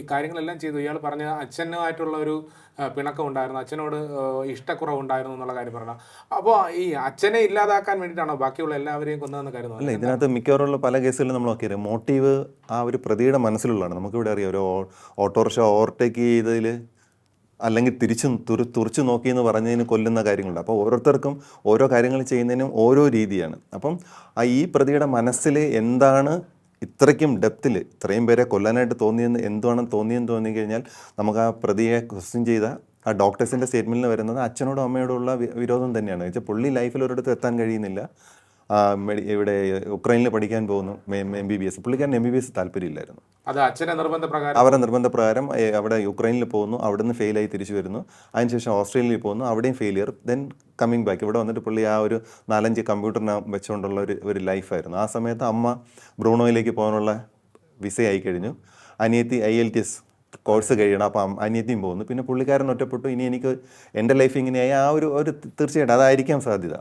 ഈ കാര്യങ്ങളെല്ലാം ചെയ്തു. ഇയാൾ പറഞ്ഞ അച്ഛനുമായിട്ടുള്ള ഒരു പിണക്കം ഉണ്ടായിരുന്നു. അച്ഛനോട് ഇഷ്ടക്കുറവ് ഇഷ്ടക്കുറവുണ്ടായിരുന്നു എന്നുള്ള കാര്യം പറഞ്ഞു. അപ്പോൾ ഈ അച്ഛനെ ഇല്ലാതാക്കാൻ വേണ്ടിയിട്ടാണോ ബാക്കിയുള്ള എല്ലാവരെയും കൊന്നതെന്ന് അല്ല കരുതുന്നത് ഇതിനകത്ത് മിക്കവാറുള്ള പല കേസുകളിലും നമ്മൾ നോക്കിയത് മോട്ടീവ് ആ ഒരു പ്രതിയുടെ മനസ്സിലുള്ളതാണ്. നമുക്കിവിടെ അറിയാം ഒരു ഓട്ടോറിക്ഷ ഓവർടേക്ക് ചെയ്തതിൽ അല്ലെങ്കിൽ തിരിച്ചു തുറി തുറച്ചു നോക്കി എന്ന് പറഞ്ഞതിന് കൊല്ലുന്ന കാര്യങ്ങളുണ്ട്. അപ്പോൾ ഓരോരുത്തർക്കും ഓരോ കാര്യങ്ങൾ ചെയ്യുന്നതിനും ഓരോ രീതിയാണ്. അപ്പം ഈ പ്രതിയുടെ മനസ്സിൽ എന്താണ് ഇത്രയ്ക്കും ഡെപ്തിൽ ഇത്രയും പേരെ കൊല്ലാനായിട്ട് തോന്നിയെന്ന് എന്തുവാണ് തോന്നിയെന്ന് തോന്നി കഴിഞ്ഞാൽ നമുക്ക് ആ പ്രതിയെ ക്വസ്റ്റ്യൻ ചെയ്ത ആ ഡോക്ടേഴ്സിന്റെ സ്റ്റേറ്റ്മെന്റിൽ വരുന്നത് അച്ഛനോടും അമ്മയോടുള്ള വിരോധം തന്നെയാണ്. വെച്ചാൽ പുള്ളി ലൈഫിൽ ഒരിടത്ത് എത്താൻ കഴിയുന്നില്ല. ഇവിടെ ഉക്രൈനിൽ പഠിക്കാൻ പോകുന്നു എം ബി ബി എസ് പുള്ളിക്കാരൻ എം ബി ബി എസ് താല്പര്യമില്ലായിരുന്നു. അത് അച്ഛന്റെ നിർബന്ധ പ്രകാരം അവരുടെ നിർബന്ധപ്രകാരം അവിടെ യുക്രൈനിൽ പോകുന്നു അവിടുന്ന് ഫെയിലായി തിരിച്ചു വരുന്നു. അതിനുശേഷം ഓസ്ട്രേലിയയിൽ പോകുന്നു അവിടെയും ഫെയിലിയർ ദെൻ കമ്മിങ് ബാക്ക് ഇവിടെ വന്നിട്ട് പുള്ളി ആ ഒരു നാലഞ്ച് കമ്പ്യൂട്ടറിനെ വെച്ചുകൊണ്ടുള്ള ഒരു ഒരു ലൈഫായിരുന്നു ആ സമയത്ത് അമ്മ ബ്രൂണോയിലേക്ക് പോകാനുള്ള വിസ ആയി കഴിഞ്ഞു. അനിയത്തി I L T S course കഴിയണം അപ്പം അനിയത്തിയും പോകുന്നു. പിന്നെ പുള്ളിക്കാരൻ ഒറ്റപ്പെട്ടു ഇനി എനിക്ക് എന്റെ ലൈഫ് ഇങ്ങനെയായി ആ ഒരു ഒരു തീർച്ചയായിട്ടും അതായിരിക്കാം സാധ്യത.